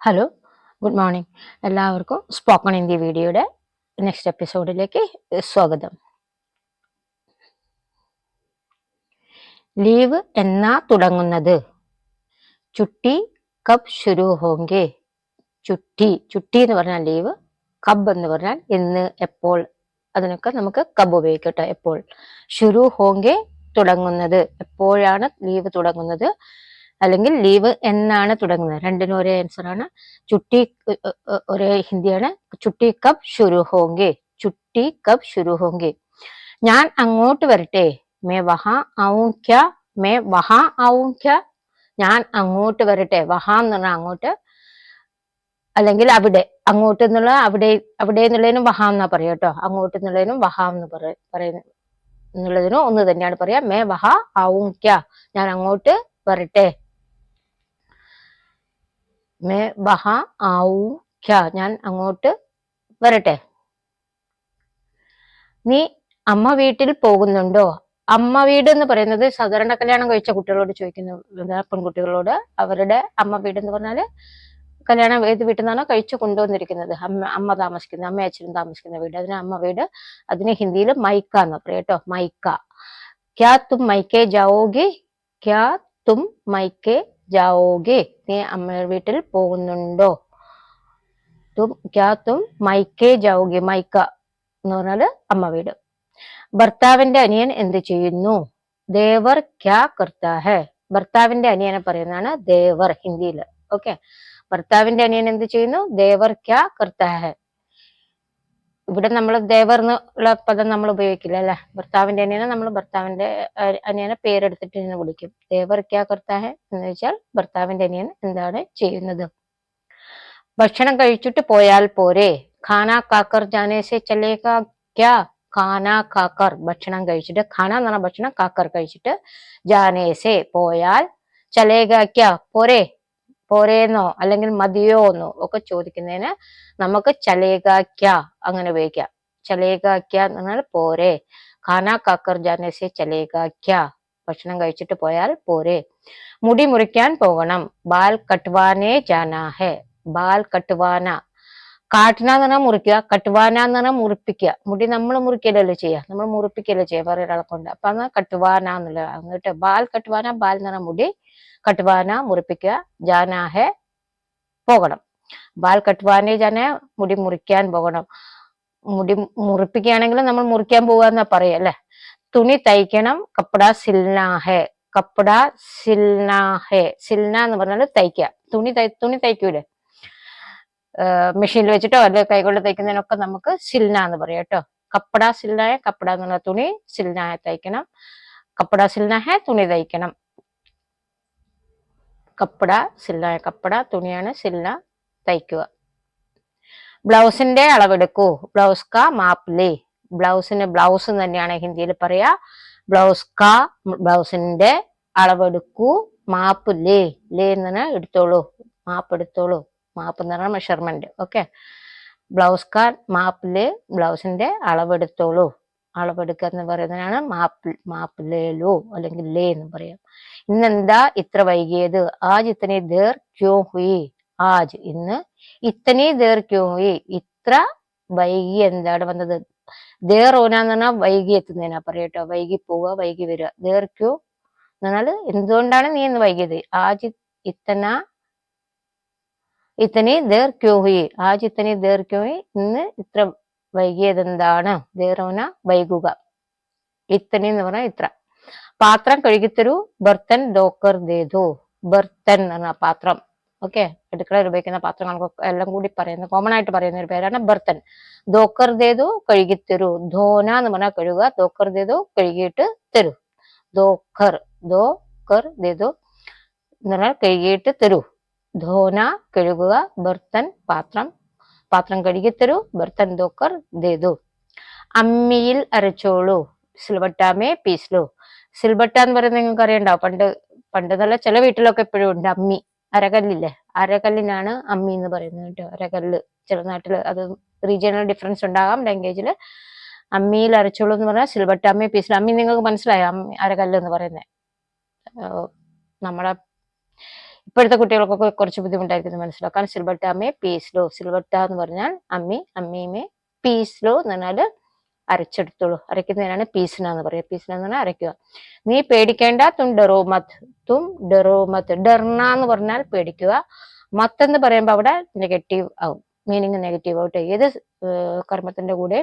Hello good morning എല്ലാവർക്കും spoken Hindi വീഡിയോയുടെ next എപ്പിസോഡിലേക്ക് സ്വാഗതം. ലീവ് എന്നാ തുടങ്ങുന്നത്? ചുട്ടി കബ് ശുരു ഹോങ്കെ. ചുട്ടി ചുട്ടി എന്ന് പറഞ്ഞാൽ ലീവ് കബ് എന്ന് പറഞ്ഞാൽ എന്ന് എപ്പോൾ? അതിനൊക്കെ നമുക്ക് കബ് ഉപയോഗിക്കട്ടെ എപ്പോൾ? ശുരു ഹോങ്കെ തുടങ്ങുന്നത്. എപ്പോഴാണ് ലീവ് തുടങ്ങുന്നത്? അല്ലെങ്കിൽ ലീവ് എന്നാണ് തുടങ്ങുന്നത്. രണ്ടിനും ഒരേ ആൻസർ ആണ്. ചുട്ടി ഒരേ ഹിന്ദിയാണ്. ചുട്ടി കബ് ശുരു ഹോങ്കെ ചുട്ടി കബ് ശുരു ഹോങ്കെ ഞാൻ അങ്ങോട്ട് വരട്ടെ. മേ വഹാ ക്യാ. മേ വഹാ ക്യാ. ഞാൻ അങ്ങോട്ട് വരട്ടെ. വഹാ എന്ന് പറഞ്ഞാൽ അങ്ങോട്ട്. അല്ലെങ്കിൽ അവിടെ. അങ്ങോട്ട് എന്നുള്ള അവിടെ അവിടെ എന്നുള്ളതിനും വഹാ എന്നാ പറയാം കേട്ടോ. അങ്ങോട്ട് എന്നുള്ളതിനും വഹാ എന്ന് പറ പറയുന്നു എന്നുള്ളതിനും ഒന്ന് തന്നെയാണ് പറയാ മേ വഹാ ക്യാ. ഞാൻ അങ്ങോട്ട് വരട്ടെ. മേ ബഹ ആവും ഞാൻ അങ്ങോട്ട് വരട്ടെ. നീ അമ്മ വീട്ടിൽ പോകുന്നുണ്ടോ? അമ്മ വീട് എന്ന് പറയുന്നത് സാധാരണ കല്യാണം കഴിച്ച കുട്ടികളോട് ചോദിക്കുന്ന പെൺകുട്ടികളോട് അവരുടെ അമ്മ വീട് എന്ന് പറഞ്ഞാൽ കല്യാണം ഏത് വീട്ടിൽ നിന്നാണോ കഴിച്ചു കൊണ്ടുവന്നിരിക്കുന്നത്. അമ്മ അമ്മ താമസിക്കുന്ന അമ്മ അച്ഛനും താമസിക്കുന്ന വീട്. അതിന് അമ്മ വീട് അതിന് ഹിന്ദിയിൽ മൈക്ക എന്ന് പറയും കേട്ടോ മൈക്ക. ക്യാ തും മൈക്കേ ജാവോഗി? ക്യാ തും മൈക്കേ ജാവോഗി? നീ അമ്മ വീട്ടിൽ പോകുന്നുണ്ടോ? മൈക്കെ ജാവോഗി മൈക്ക എന്ന് പറഞ്ഞാൽ അമ്മ വീട്. ഭർത്താവിന്റെ അനിയൻ എന്ത് ചെയ്യുന്നു? ദേവർ ക്യാ കർത്താഹേ? ഭർത്താവിന്റെ അനിയനെ പറയുന്നതാണ് ദേവർ ഹിന്ദിയിൽ ഓക്കെ. ഭർത്താവിന്റെ അനിയൻ എന്ത് ചെയ്യുന്നു? ദേവർ ക്യാ കർത്താ ഹെ ഇവിടെ നമ്മൾ ദേവർ എന്നുള്ള പദം നമ്മൾ ഉപയോഗിക്കില്ല അല്ലെ? ഭർത്താവിന്റെ അനിയനെ നമ്മൾ ഭർത്താവിന്റെ അനിയനെ പേരെടുത്തിട്ട് ഇങ്ങനെ വിളിക്കും. ദേവർ ക്യാ കർത്താ ഹെ എന്ന് വെച്ചാൽ ഭർത്താവിന്റെ അനിയൻ എന്താണ് ചെയ്യുന്നത്? ഭക്ഷണം കഴിച്ചിട്ട് പോയാൽ പോരെ. ഖാന കാക്കർ ജാനേസെ ചലേക ഖാന കാക്കർ ഭക്ഷണം കഴിച്ചിട്ട് ഖാന എന്ന് ഭക്ഷണം കാക്കർ കഴിച്ചിട്ട് ജാനേസെ പോയാൽ ചലേക പോരെ. പോരേന്നോ അല്ലെങ്കിൽ മതിയോ എന്നോ ഒക്കെ ചോദിക്കുന്നതിന് നമുക്ക് ചലേകാക്യ ക്യാ അങ്ങനെ ഉപയോഗിക്കാം. ചലേകാക്യ ക്യാ എന്ന് പറഞ്ഞാൽ പോരെ. ഖാന കാക്കർ ജാനേസെ ചലേകാക്യ ക്യാ ഭക്ഷണം കഴിച്ചിട്ട് പോയാൽ പോരെ. മുടി മുറിക്കാൻ പോകണം. ബാൽ കട്ട്വാനേ ജാനാഹെ. ബാൽ കട്ട്വാന. കാട്ടണ എന്ന് പറഞ്ഞാൽ മുറിക്കുക. കട്ടുവാന എന്ന് പറഞ്ഞാൽ മുറിപ്പിക്കുക. മുടി നമ്മൾ മുറിക്കലല്ലോ ചെയ്യുക? നമ്മൾ മുറിപ്പിക്കലോ ചെയ്യുക? വേറെ ഒരാളെ കൊണ്ട്. അപ്പൊ അന്ന് കട്ടുവാന എന്നുള്ള അങ്ങോട്ട് ബാൽ കട്ടുവാന ബാൽ എന്ന് പറഞ്ഞാൽ മുടി കട്ടുവാന മുറിപ്പിക്കുക ജാനാഹെ പോകണം. ബാൽ കട്ടുവാനെ ജാനെ മുടി മുറിക്കാൻ പോകണം. മുടി മുറിപ്പിക്കുകയാണെങ്കിൽ നമ്മൾ മുറിക്കാൻ പോകുക എന്നാ പറയുക അല്ലെ? തുണി തയ്ക്കണം കപ്പട സിൽനാഹെ കപ്പട സിൽനാഹെ സിൽന എന്ന് പറഞ്ഞാൽ തയ്ക്കുക. തുണി തൈ തുണി തയ്ക്കൂലേ? മെഷീനിൽ വെച്ചിട്ടോ അല്ലെ കൈകൊണ്ട് തയ്ക്കുന്നതിനൊക്കെ നമുക്ക് സിൽന എന്ന് പറയാം കേട്ടോ. കപ്പട സിൽനായ കപ്പട എന്നുള്ള തുണി സിൽനായ തയ്ക്കണം. കപ്പട സിൽനായ തുണി തയ്ക്കണം. കപ്പട സില്ലായ കപ്പട തുണിയാണ് സില്ല തയ്ക്കുക. ബ്ലൗസിന്റെ അളവെടുക്കൂ. ബ്ലൗസ് കാ മാപ്പ് ലേ ബ്ലൗസിന് ബ്ലൗസ് തന്നെയാണ് ഹിന്ദിയിൽ പറയാ. ബ്ലൗസ് കാ ബ്ലൗസിന്റെ അളവെടുക്കൂ. മാപ്പ് ലേ ലേ എന്ന് എടുത്തോളൂ. മാപ്പ് എടുത്തോളൂ. മാപ്പ് എന്ന് പറഞ്ഞാൽ മെഷർമെന്റ് ഓക്കെ ബ്ലൗസ് കാർ മാപ്പിൽ ബ്ലൗസിന്റെ അളവെടുത്തോളൂ. അളവെടുക്കുക എന്ന് പറയുന്നതാണ് മാപ്പ് മാപ്പ് ലേലോ അല്ലെങ്കിൽ ലേ എന്ന് പറയാം. ഇന്നെന്താ? ഇത്ര വൈകിയത്. ആജ് ഇത്തനെ ദേർ ക്യോ ഹുയി? ആജ് ഇന്ന് ഇത്തനെ ദേർ ക്യോ ഹുയി? ഇത്ര വൈകി എന്താണ് വന്നത്? ദേർ ഓനാന്ന് പറഞ്ഞാൽ വൈകി എത്തുന്നതിനാ പറയട്ടോ വൈകി പോവുക വൈകി വരിക. ദേർ ക്യോ എന്ന് പറഞ്ഞാൽ എന്തുകൊണ്ടാണ് നീ ഇന്ന് വൈകിയത്? ആജ് ഇത്തന ഇത്തനി ദേർ ക്യോ ഹുയി? ആജ് ഇത്തനി ദേർ ക്യോ ഹുയി? ഇന്ന് ഇത്ര വൈകിയതെന്താണ്? ദേറോന വൈകുക. ഇത്തനി എന്ന് പറഞ്ഞാൽ ഇത്ര. പാത്രം കഴുകിത്തരൂ ബർത്തൻ ഡോക്കർ ദേതു ബർത്തൻ എന്ന് പറഞ്ഞ പാത്രം. ഓക്കെ? അടുക്കളയിൽ ഉപയോഗിക്കുന്ന പാത്രങ്ങൾക്കൊക്കെ എല്ലാം കൂടി പറയുന്ന കോമൺ ആയിട്ട് പറയുന്ന ഒരു പേരാണ് ബർത്തൻ. ദോക്കർ ദേതു കഴുകിത്തരൂ. ധോന എന്ന് പറഞ്ഞാൽ കഴുകുക. ദോക്കർ ദേതു കഴുകിയിട്ട് തരൂ. ദോക്കർ ദോക്കർ ദേതു എന്ന് പറഞ്ഞാൽ കഴുകിയിട്ട് തരൂ. ധോന കഴുകുക ബർത്തൻ പാത്രം പാത്രം കഴുകി കഴുകിത്തരൂ ബർത്തൻ തോക്കർ ദേതു അമ്മിയിൽ അരച്ചോളൂ സിൽബട്ടാമേ പീസ്ലു. സിൽബട്ട എന്ന് പറയുന്നത് നിങ്ങൾക്ക് അറിയണ്ടാവും പണ്ട് പണ്ട് നല്ല ചില വീട്ടിലൊക്കെ എപ്പോഴും ഉണ്ട് അമ്മി അരകല്ലില്ലേ? അരകല്ലിനാണ് അമ്മി എന്ന് പറയുന്നത് കേട്ടോ അരകല്ല്. ചില നാട്ടിൽ അത് റീജിയണൽ ഡിഫറൻസ് ഉണ്ടാകാം ലാംഗ്വേജിൽ അമ്മിയിൽ അരച്ചോളൂ എന്ന് പറഞ്ഞാൽ സിൽബട്ടാമേ പീസ്ലു. അമ്മി നിങ്ങൾക്ക് മനസ്സിലായോ? അമ്മി അരകല്ല് എന്ന് പറയുന്നത്. നമ്മളെ ഇപ്പോഴത്തെ കുട്ടികൾക്കൊക്കെ കുറച്ച് ബുദ്ധിമുട്ടായിരിക്കും മനസ്സിലാക്കാൻ സിൽബർട്ട അമ്മേ പീസ്ലോ സിൽബർട്ട എന്ന് പറഞ്ഞാൽ അമ്മി അമ്മീമേ പീസ്ലോ എന്ന് പറഞ്ഞാൽ അരച്ചെടുത്തോളൂ. അരയ്ക്കുന്നതിനാണ് പീസ്ന എന്ന് പറയുക. പീസ്ന എന്ന് പറഞ്ഞാൽ അരയ്ക്കുക. നീ പേടിക്കേണ്ട തും മത് തും ഡെറോ മത് ഡെർണ എന്ന് പറഞ്ഞാൽ പേടിക്കുക. മത്ത് എന്ന് പറയുമ്പോൾ അവിടെ നെഗറ്റീവ് ആവും. മീനിങ് നെഗറ്റീവ് ആവട്ടെ ഏത് കർമ്മത്തിന്റെ കൂടെ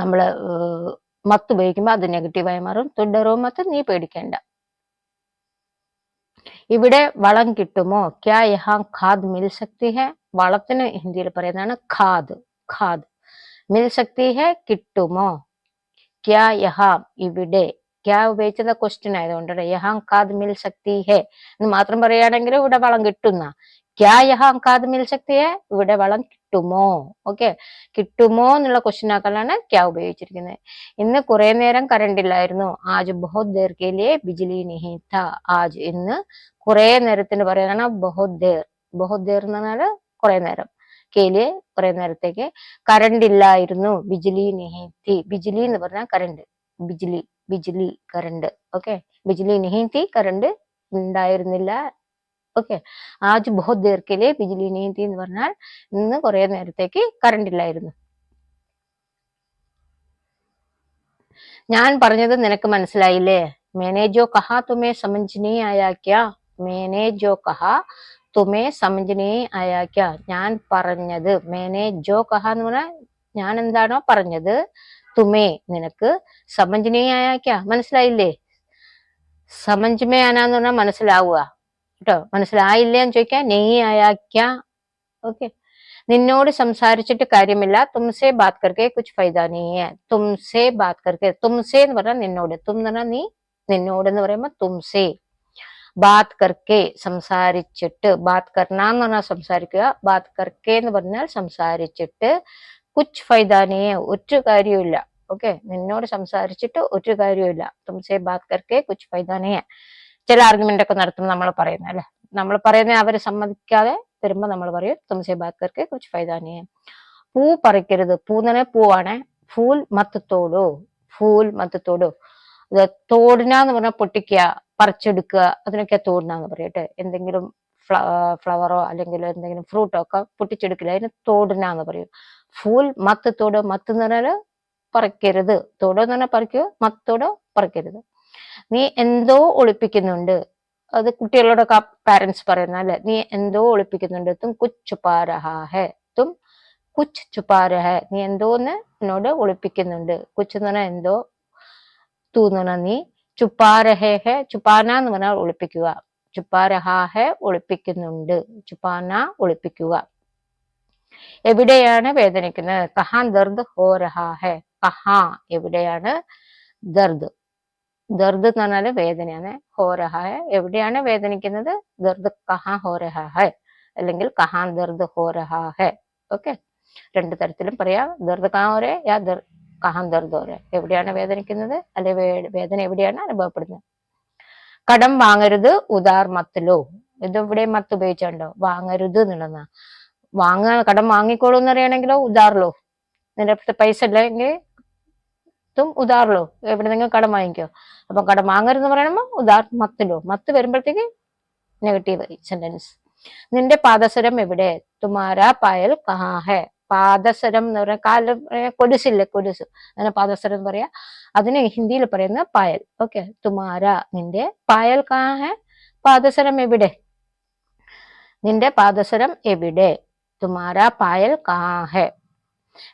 നമ്മൾ മത്ത് ഉപയോഗിക്കുമ്പോൾ അത് നെഗറ്റീവായി മാറും. തുണ്ടറോ മത്ത് നീ പേടിക്കേണ്ട. ഇവിടെ വളം കിട്ടുമോ? ക്യാ യഹാ ഖാദ് മിൽ ശക്തി ഹെ? വളത്തിന് ഹിന്ദിയിൽ പറയുന്നതാണ് ഖാദ് ഖാദ്. മിൽ ശക്തി ഹെ കിട്ടുമോ? ക്യാ യഹാ ഇവിടെ. ക്യാ ഉപയോഗിച്ചത് ക്വസ്റ്റ്യൻ ആയതുകൊണ്ട് യഹാം ഖാദ് മിൽ ശക്തി ഹെ എന്ന് മാത്രം പറയുകയാണെങ്കിൽ ഇവിടെ വളം കിട്ടുന്ന. ക്യാ യഹാ അങ്കാദ് മിൽ സക്തി ഹെ? ഇവിടെ വളം കിട്ടുമോ? ഓക്കെ കിട്ടുമോ എന്നുള്ള ക്വസ്റ്റ്യൻ ആക്കാനാണ് ക്യാ ഉപയോഗിച്ചിരിക്കുന്നത്. ഇന്ന് കുറെ നേരം കറണ്ട് ഇല്ലായിരുന്നു. ആജ് ബഹുത് ദേർ കെ ബിജ്ലി നിഹിത ആജ് ഇന്ന് കുറെ നേരത്തിന് പറയാനാണ് ബഹുത് ദേർ. ബഹുത് ദേർ എന്ന് പറഞ്ഞാൽ കുറെ നേരം. കേലിയെ കുറെ നേരത്തേക്ക് കറണ്ട് ഇല്ലായിരുന്നു. ബിജ്ലി നിഹിത്തി ബിജിലി എന്ന് പറഞ്ഞാൽ കറണ്ട് ബിജ്ലി ബിജ്ലി കറണ്ട് ഓക്കെ ബിജ്ലി നിഹിത്തി കറണ്ട് ഉണ്ടായിരുന്നില്ല. ഓക്കെ. ആജ് ബഹുത് ദീർഘിലെ ബിജ്ലി നീതി എന്ന് പറഞ്ഞാൽ ഇന്ന് കുറെ നേരത്തേക്ക് കറണ്ട് ഇല്ലായിരുന്നു. ഞാൻ പറഞ്ഞത് നിനക്ക് മനസ്സിലായില്ലേ? മേനെ ജോ കഹാ തുമേ സമഞ്ജനീ നീ ആയാ ക്യാ മേനെ ജോ കഹാ തുമേ സമഞ്ജനീ നീ ആയാ ക്യാ ഞാൻ പറഞ്ഞത് മേനെ ജോ കഹ എന്ന് പറഞ്ഞാൽ ഞാൻ എന്താണോ പറഞ്ഞത്? തുമേ നിനക്ക് സമഞ്ജനീ നീ ആയാ ക്യാ മനസ്സിലായില്ലേ? സമഞ്ച് മേ ആനാന്ന് പറഞ്ഞാൽ മനസ്സിലാവുക. കേട്ടോ? മനസ്സിലായില്ലേ എന്ന് ചോദിക്കാം നെയ് ആയാക്ക ഓക്കെ നിന്നോട് സംസാരിച്ചിട്ട് കാര്യമില്ല. തുംസെ ബാത് കർക്കെ കുച്ച് ഫൈദ നീ തുംസെ ബാത് കർക്കെ തുംസെ എന്ന് പറഞ്ഞാൽ നിന്നോട്. തും എന്ന് പറഞ്ഞാൽ നീ നിന്നോട് എന്ന് പറയുമ്പോൾ തുംസെ. ബാത് കർക്കെ സംസാരിച്ചിട്ട് ബാത് കർണ എന്ന് പറഞ്ഞാൽ സംസാരിക്കുക. ബാത് കർക്കെ എന്ന് പറഞ്ഞാൽ സംസാരിച്ചിട്ട് കുച്ച് ഫൈദാനിയെ ഒരു കാര്യമില്ല ഓക്കെ നിന്നോട് സംസാരിച്ചിട്ട് ഒരു കാര്യമില്ല തുംസെ ബാത് കർക്കെ കുച്ച് ഫൈദാനിയെ ചില ആർഗ്യുമെന്റ് ഒക്കെ നടത്തുമ്പോൾ നമ്മൾ പറയുന്നത് അല്ലെ? നമ്മൾ പറയുന്ന അവർ സമ്മതിക്കാതെ വരുമ്പോ നമ്മൾ പറയും തുമസേ ബാക്കർക്ക് കുറച്ച് ഫൈദാനിയെ. പൂ പറിക്കരുത്. പൂന്നനെ പൂവാണെ. പറഞ്ഞാൽ ഫൂൽ മത്തത്തോടോ? ഫൂൽ മത്തത്തോടോ? ഇത് തോടിനാന്ന് പറഞ്ഞാൽ പൊട്ടിക്കുക പറിച്ചെടുക്കുക അതിനൊക്കെ തോടിനാന്ന് പറയട്ടെ. എന്തെങ്കിലും ഫ്ലവറോ അല്ലെങ്കിൽ എന്തെങ്കിലും ഫ്രൂട്ടോ ഒക്കെ പൊട്ടിച്ചെടുക്കില്ല. അതിന് തോടിനാന്ന് പറയും. ഫൂൽ മത്തത്തോടോ? തോട് മത്ത് എന്ന് പറഞ്ഞാൽ പറിക്കരുത്. തോടോ എന്ന് പറഞ്ഞാൽ പറിക്കുക മത്തോടോ? പറിക്കരുത്. നീ എന്തോ ഒളിപ്പിക്കുന്നുണ്ട്. അത് കുട്ടികളോടൊക്കെ പാരന്റ്സ് പറയുന്ന അല്ലെ? നീ എന്തോ ഒളിപ്പിക്കുന്നുണ്ട്. തും കുച്ച് തും കുച്ച് ചുപ്പാരഹെ നീ എന്തോന്ന് എന്നോട് ഒളിപ്പിക്കുന്നുണ്ട്. കുച്ച് എന്ന് പറഞ്ഞാൽ എന്തോ തൂ എന്ന് പറഞ്ഞാൽ നീ ചുപ്പാ രഹേ ഹെ. ചുപ്പാന എന്ന് പറഞ്ഞാൽ ഒളിപ്പിക്കുക. ചുപ്പാരഹാഹെ ഒളിപ്പിക്കുന്നുണ്ട്. ചുപ്പാന ഒളിപ്പിക്കുക. എവിടെയാണ് വേദനിക്കുന്നത്? കഹാൻ ദർദ് ഹോ രഹാ കഹാ. എവിടെയാണ് ദർദ്? ദർദ് എന്ന് പറഞ്ഞാൽ വേദനയാണ് ഹോരഹായ എവിടെയാണ് വേദനിക്കുന്നത്? ദർദ് കഹാ ഹോരഹായ അല്ലെങ്കിൽ കഹാൻ ദർദ് ഹോ രഹാ ഹെ. ഓക്കെ? രണ്ട് തരത്തിലും പറയാം. ദർദ് കാഹോരെ യാ ദർ കഹാൻ ദർദ് ഹോ എവിടെയാണ് വേദനിക്കുന്നത്? അല്ലെ വേദന എവിടെയാണ് അനുഭവപ്പെടുന്നത്? കടം വാങ്ങരുത് ഉദാർ മത്തിലോ. ഇത് ഇവിടെ മത്ത് ഉപയോഗിച്ചുണ്ടോ? വാങ്ങരുത് എന്നുള്ളതാ വാങ്ങ കടം വാങ്ങിക്കോളൂ എന്ന് അറിയണമെങ്കിലോ ഉദാറിലോ. നിന്റെ പൈസ ഇല്ലെങ്കിൽ തും ഉദാറിലോ എവിടെ നിങ്ങൾ കടം വാങ്ങിക്കോ. അപ്പൊ കടം വാങ്ങരുതെന്ന് പറയുമ്പോൾ ഉദാർ മത്തിലോ മത്ത് വരുമ്പോഴത്തേക്ക് നെഗറ്റീവ് സെന്റൻസ് നിന്റെ പാദസരം എവിടെ? തുമാര പായൽ കഹാഹേ. പാദസരം എന്ന് പറയാ കാൽ കൊലുസില്ലേ? കൊലുസ്. അങ്ങനെ പാദസരം എന്ന് പറയാ. അതിന് ഹിന്ദിയിൽ പറയുന്ന പായൽ. ഓക്കെ തുമാര നിന്റെ പായൽ കഹാഹേ. പാദസരം എവിടെ? നിന്റെ പാദസരം എവിടെ? തുമാര പായൽ കഹാ ഹെ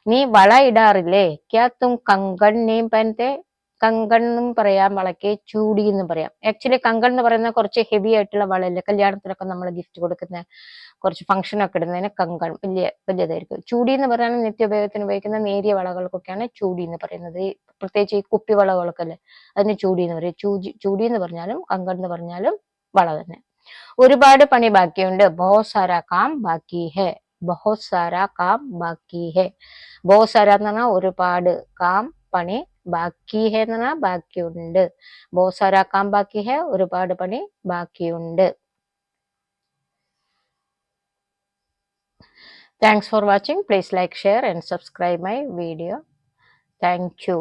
നീ വള ഇടാറില്ലേ? ക്യാ തും പനത്തെ കങ്കൺ എന്നും പറയാം വളയ്ക്ക് ചൂടി എന്ന് പറയാം. ആക്ച്വലി കങ്കൺ എന്ന് പറയുന്ന കുറച്ച് ഹെവി ആയിട്ടുള്ള വളയല്ലേ? കല്യാണത്തിനൊക്കെ നമ്മൾ ഗിഫ്റ്റ് കൊടുക്കുന്ന കുറച്ച് ഫംഗ്ഷൻ ഒക്കെ ഇടുന്നതിന് കങ്കൺ വലിയ വലിയതായിരിക്കും. ചൂടി എന്ന് പറയുന്നത് നിത്യോപയോഗത്തിന് ഉപയോഗിക്കുന്ന നേരിയ വളകൾക്കൊക്കെയാണ് ചൂടി എന്ന് പറയുന്നത്. പ്രത്യേകിച്ച് ഈ കുപ്പി വളകളൊക്കെ അല്ലേ? അതിന് ചൂടി എന്ന് പറയും. ചൂടി ചൂടി എന്ന് പറഞ്ഞാലും കങ്കൺ എന്ന് പറഞ്ഞാലും വള തന്നെ. ഒരുപാട് പണി ബാക്കിയുണ്ട്. ബോ സാരാ കാം ബാക്കി ഹെ. ബഹുത് സാരാ കാം ബാക്കി ഹെ ബഹുത് സാര എന്ന് പറഞ്ഞാൽ ഒരുപാട് കാം പണി ബാക്കി ഹെ എന്ന് പറഞ്ഞാൽ ബാക്കിയുണ്ട് ബഹുത് സാരാ കാം ബാക്കി ഹെ ഒരുപാട് പണി ബാക്കിയുണ്ട് thanks for watching please like share and subscribe my video thank you